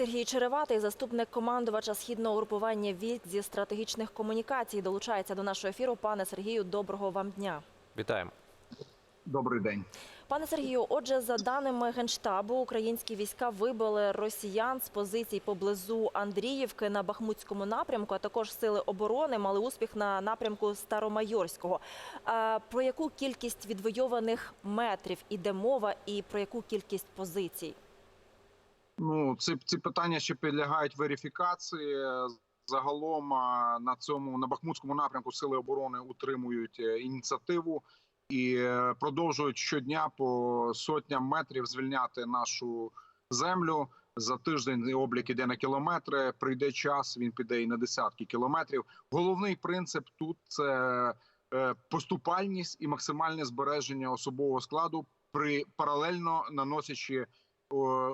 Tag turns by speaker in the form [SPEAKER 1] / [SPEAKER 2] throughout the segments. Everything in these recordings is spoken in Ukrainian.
[SPEAKER 1] Сергій Череватий, заступник командувача східного групування військ зі стратегічних комунікацій, долучається до нашого ефіру. Пане Сергію, доброго вам дня.
[SPEAKER 2] Вітаємо.
[SPEAKER 3] Добрий день.
[SPEAKER 1] Пане Сергію, отже, за даними генштабу, українські війська вибили росіян з позицій поблизу Андріївки на Бахмутському напрямку. А також сили оборони мали успіх на напрямку Старомайорського. А про яку кількість відвойованих метрів іде мова, і про яку кількість позицій?
[SPEAKER 3] Ну ці, ці питання ще підлягають верифікації. Загалом на цьому на Бахмутському напрямку сили оборони утримують е, ініціативу і е, продовжують щодня по сотням метрів звільняти нашу землю. За тиждень облік іде на кілометри. Прийде час, він піде і на десятки кілометрів. Головний принцип тут це е, поступальність і максимальне збереження особового складу при паралельно наносячи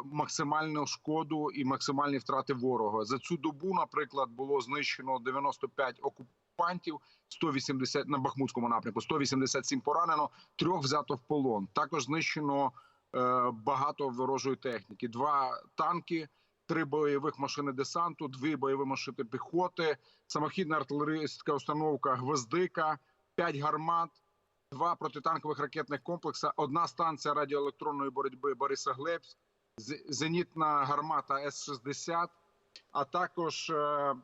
[SPEAKER 3] максимальну шкоду і максимальні втрати ворога. За цю добу, наприклад, було знищено 95 окупантів, 180 на Бахмутському напрямку, 187 поранено, трьох взято в полон. Також знищено е, багато ворожої техніки. Два танки. Три бойових машини десанту, дві бойові машини піхоти, самохідна артилерійська установка Гвоздика, п'ять гармат, два протитанкових ракетних комплекси, одна станція радіоелектронної боротьби Борисоглебськ, з- зенітна гармата С-60, а також е, е,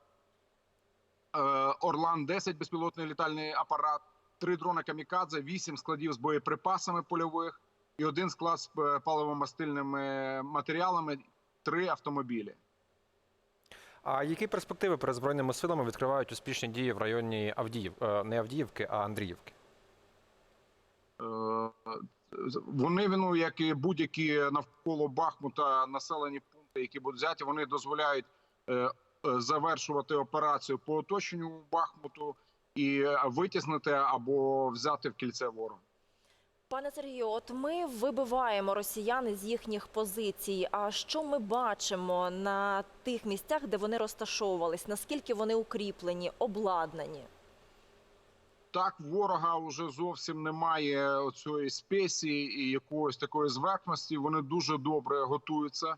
[SPEAKER 3] Орлан-10 безпілотний літальний апарат, три дрони камікадзе, вісім складів з боєприпасами польових і один склад з е, паливомастильними матеріалами, три автомобілі.
[SPEAKER 2] А які перспективи перед збройними силами відкривають успішні дії в районі Авдіїв, не Авдіївки, а Андріївки?
[SPEAKER 3] Вони ну, як і будь-які навколо Бахмута населені пункти, які будуть взяті, вони дозволяють е, е, завершувати операцію по оточенню Бахмуту і е, витіснити або взяти в кільце ворога.
[SPEAKER 1] Пане Сергію, от ми вибиваємо росіян з їхніх позицій. А що ми бачимо на тих місцях, де вони розташовувались? Наскільки вони укріплені, обладнані?
[SPEAKER 3] Так, ворога вже зовсім немає оцієї спеції і якоїсь такої зверхності. Вони дуже добре готуються.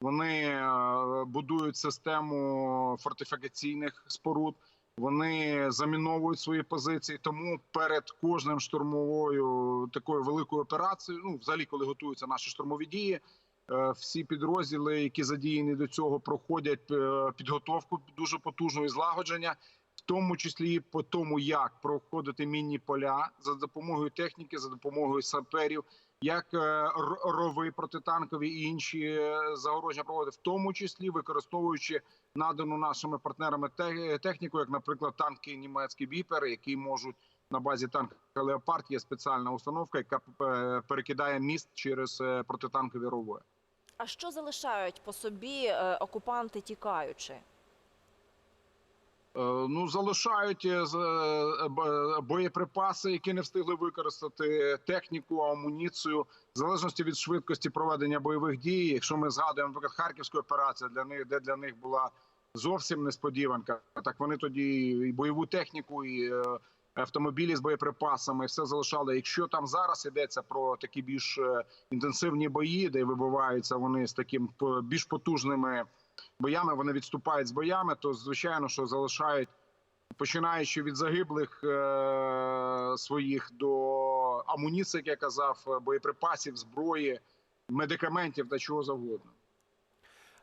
[SPEAKER 3] Вони е, будують систему фортифікаційних споруд. Вони заміновують свої позиції. Тому перед кожним штурмовою такою великою операцією, ну взагалі, коли готуються наші штурмові дії, е, всі підрозділи, які задіяні до цього, проходять е, підготовку дуже потужну і злагодження в тому числі по тому, як проходити мінні поля за допомогою техніки, за допомогою саперів, як е, рови протитанкові і інші е, загороження проводити, в тому числі використовуючи надану нашими партнерами техніку, як, наприклад, танки німецькі біпери, які можуть на базі танка Леопард є спеціальна установка, яка е, перекидає міст через протитанкові рови.
[SPEAKER 1] А що залишають по собі окупанти, тікаючи?
[SPEAKER 3] Е, Ну, залишають е, е, боєприпаси, які не встигли використати техніку, амуніцію, в залежності від швидкості проведення бойових дій. Якщо ми згадуємо наприклад, харківську операцію, для них де для них була зовсім несподіванка. Так вони тоді і бойову техніку, і автомобілі з боєприпасами, все залишали. Якщо там зараз йдеться про такі більш інтенсивні бої, де вибиваються вони з таким більш потужними боями, вони відступають з боями, то звичайно, що залишають, починаючи від загиблих е- своїх до амуніцій, як я казав, е, боєприпасів, зброї, медикаментів та чого завгодно.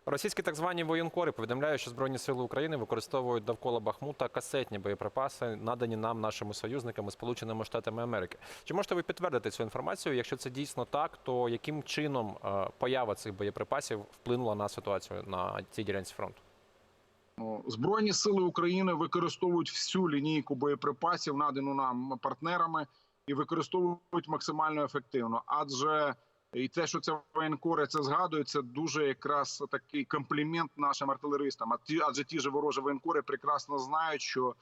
[SPEAKER 2] Російські так звані воєнкори повідомляють, що Збройні сили України використовують довкола Бахмута касетні боєприпаси, надані нам нашими союзниками Сполученими Штатами Америки. Чи можете ви підтвердити цю інформацію? Якщо це дійсно так, то яким чином е, поява цих боєприпасів вплинула на ситуацію на цій ділянці фронту?
[SPEAKER 3] Збройні сили України використовують всю лінійку боєприпасів, надану нам партнерами, і використовують максимально ефективно. Адже і те, що це воєнкори це згадують, це дуже якраз такий комплімент нашим артилеристам. А ті, адже ті ж ворожі воєнкори прекрасно знають, що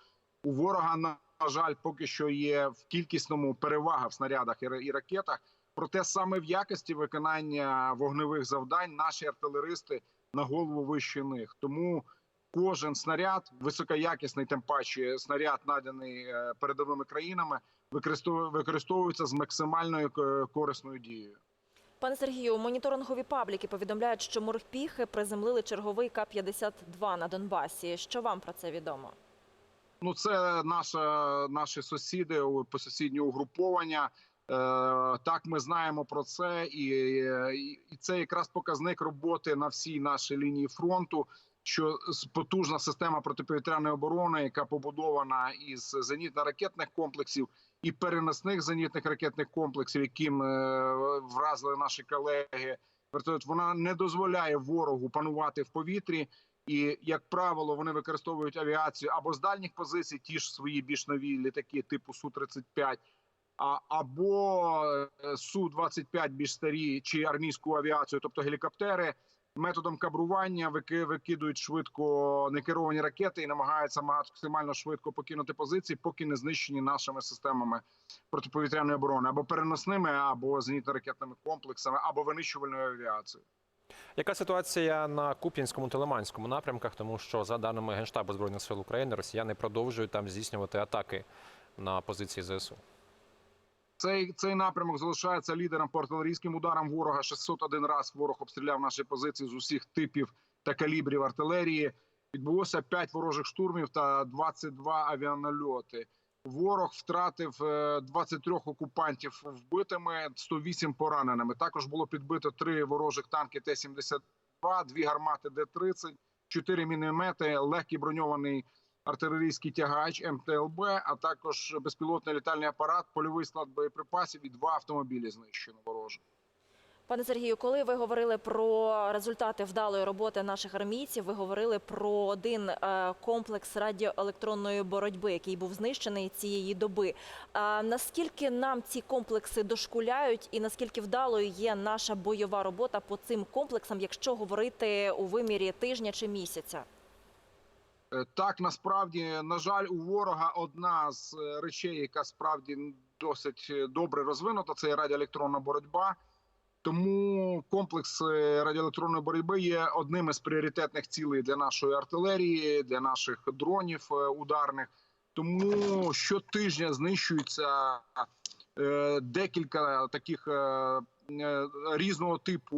[SPEAKER 3] у ворога на жаль поки що є в кількісному перевага в снарядах і ра- і ракетах. Проте саме в якості виконання вогневих завдань наші артилеристи на голову вище них. Тому кожен снаряд, високоякісний, тим паче снаряд, наданий е, передовими країнами, використову- використовується з максимальною е, корисною дією.
[SPEAKER 1] Пане Сергію, моніторингові пабліки повідомляють, що морпіхи приземлили черговий К-52 на Донбасі. Що вам про це відомо?
[SPEAKER 3] Ну, це наша, наші сусіди у- посусідні угруповання. Е, так, ми знаємо про це, і, і це якраз показник роботи на всій нашій лінії фронту. Що потужна система протиповітряної оборони, яка побудована із зенітно-ракетних комплексів і переносних зенітних ракетних комплексів, яким е, вразили наші колеги, вона не дозволяє ворогу панувати в повітрі. І як правило, вони використовують авіацію або з дальніх позицій, ті ж свої більш нові літаки, типу су 35 а або су 25 більш старі, чи армійську авіацію, тобто гелікоптери. Методом кабрування вики- викидують швидко некеровані ракети і намагаються максимально швидко покинути позиції, поки не знищені нашими системами протиповітряної оборони або переносними, або зенітно-ракетними комплексами, або винищувальною авіацією.
[SPEAKER 2] Яка ситуація на Куп'янському та Лиманському напрямках? Тому що за даними Генштабу збройних сил України, росіяни продовжують там здійснювати атаки на позиції ЗСУ.
[SPEAKER 3] Цей цей напрямок залишається лідером по артилерійським ударам ворога. 601 раз ворог обстріляв наші позиції з усіх типів та калібрів артилерії. Відбулося 5 ворожих штурмів та 22 авіанальоти. Ворог втратив е, 23 окупантів вбитими, 108 пораненими. Також було підбито 3 ворожих танки Т-72, 2 гармати Д-30, 4 міномети, легкий броньований артилерійський тягач МТЛБ, а також безпілотний літальний апарат, польовий склад боєприпасів і два автомобілі знищено ворожих.
[SPEAKER 1] Пане Сергію, коли ви говорили про результати вдалої роботи наших армійців, ви говорили про один е, комплекс радіоелектронної боротьби, який був знищений цієї доби. А наскільки нам ці комплекси дошкуляють, і наскільки вдалою є наша бойова робота по цим комплексам, якщо говорити у вимірі тижня чи місяця?
[SPEAKER 3] Е, Так, насправді, на жаль, у ворога одна з е, речей, яка справді досить е, добре розвинута, це радіоелектронна боротьба. Тому комплекс радіоелектронної боротьби є одним із пріоритетних цілей для нашої артилерії, для наших дронів ударних. Тому щотижня знищується декілька таких різного типу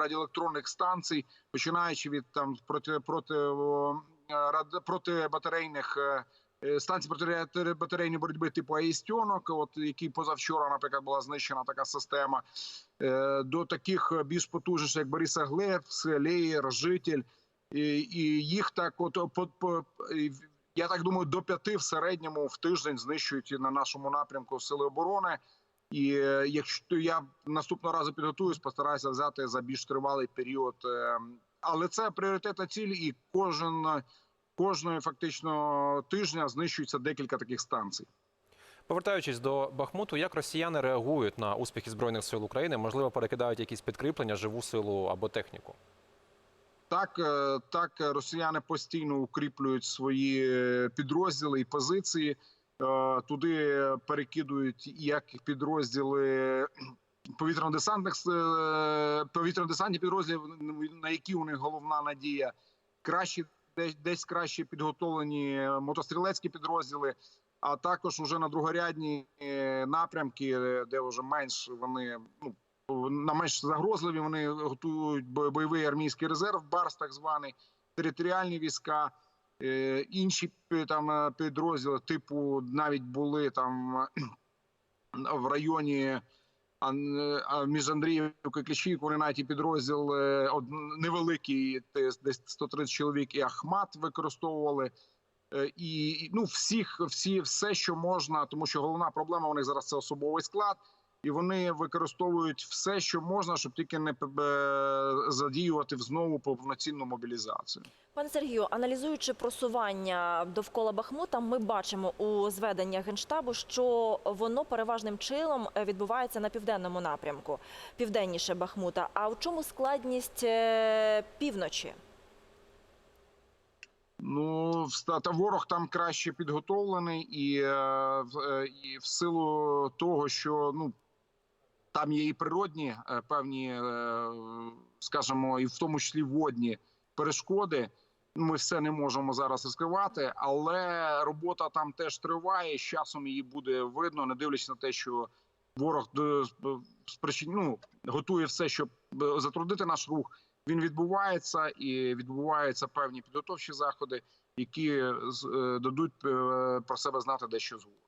[SPEAKER 3] радіоелектронних станцій, починаючи від там проти проти протибатарейних е, е, станцій протибатарейної боротьби типу Аїстьонок, от які позавчора, наприклад, була знищена така система, е, до таких більш потужних, як Борисоглебськ, Леєр, Житель, і, їх так, от по, по я так думаю, до п'яти в середньому в тиждень знищують на нашому напрямку сили оборони. І е, якщо я наступного разу підготуюсь, постараюся взяти за більш тривалий період. Але це пріоритетна ціль, і кожен кожної фактично тижня знищується декілька таких станцій.
[SPEAKER 2] Повертаючись до Бахмуту, як росіяни реагують на успіхи збройних сил України? Можливо, перекидають якісь підкріплення, живу силу або техніку.
[SPEAKER 3] Так, е, так, росіяни постійно укріплюють свої е, підрозділи і позиції. Е, Туди перекидують як підрозділи повітряно-десантних е, повітряно-десантні підрозділи, на які у них головна надія. Кращі десь, краще підготовлені мотострілецькі підрозділи, а також уже на другорядні е, напрямки, е, де вже менш вони ну на менш загрозливі. Вони готують бойовий армійський резерв, барс так званий, територіальні війська, е, інші там е, підрозділи, типу навіть були там в районі. А між Андріївкою і Кліщівкою навіть підрозділ е, невеликий, десь десь 130 чоловік, і Ахмат використовували. Е, і, ну, всіх, всі, все, що можна, тому що головна проблема у них зараз це особовий склад, і вони використовують все, що можна, щоб тільки не задіювати знову повноцінну мобілізацію.
[SPEAKER 1] Пане Сергію, аналізуючи просування довкола Бахмута, ми бачимо у зведеннях генштабу, що воно переважним чином відбувається на південному напрямку, південніше Бахмута. А в чому складність е, півночі?
[SPEAKER 3] Ну, та ворог там краще підготовлений, і, е, е, і в силу того, що ну там є і природні е, певні, е, скажімо, і в тому числі водні перешкоди. Ми все не можемо зараз розкривати, але робота там теж триває. З часом її буде видно, не дивлячись на те, що ворог е, ну, готує все, щоб затруднити наш рух. Він відбувається і відбуваються певні підготовчі заходи, які дадуть про себе знати дещо згодом.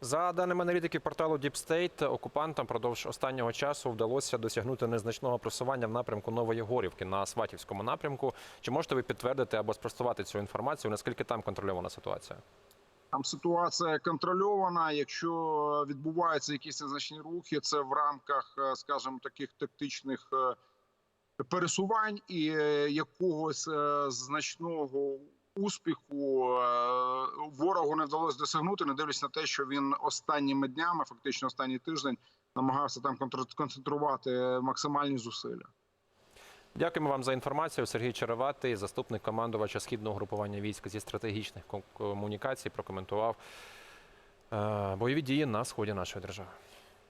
[SPEAKER 2] За даними аналітиків порталу Deep State, окупантам продовж останнього часу вдалося досягнути незначного просування в напрямку Нової Горівки на Сватівському напрямку. Чи можете ви підтвердити або спростувати цю інформацію? Наскільки там контрольована ситуація?
[SPEAKER 3] Там ситуація контрольована. Якщо відбуваються якісь незначні рухи, це в рамках, е, скажімо, таких тактичних е, пересувань і е, якогось значного успіху е, ворогу не вдалося досягнути, не дивлячись на те, що він останніми днями, фактично останній тиждень, намагався там концентрувати максимальні зусилля.
[SPEAKER 2] Дякуємо вам за інформацію. Сергій Череватий, заступник командувача східного групування військ зі стратегічних комунікацій, прокоментував е, бойові дії на сході нашої держави.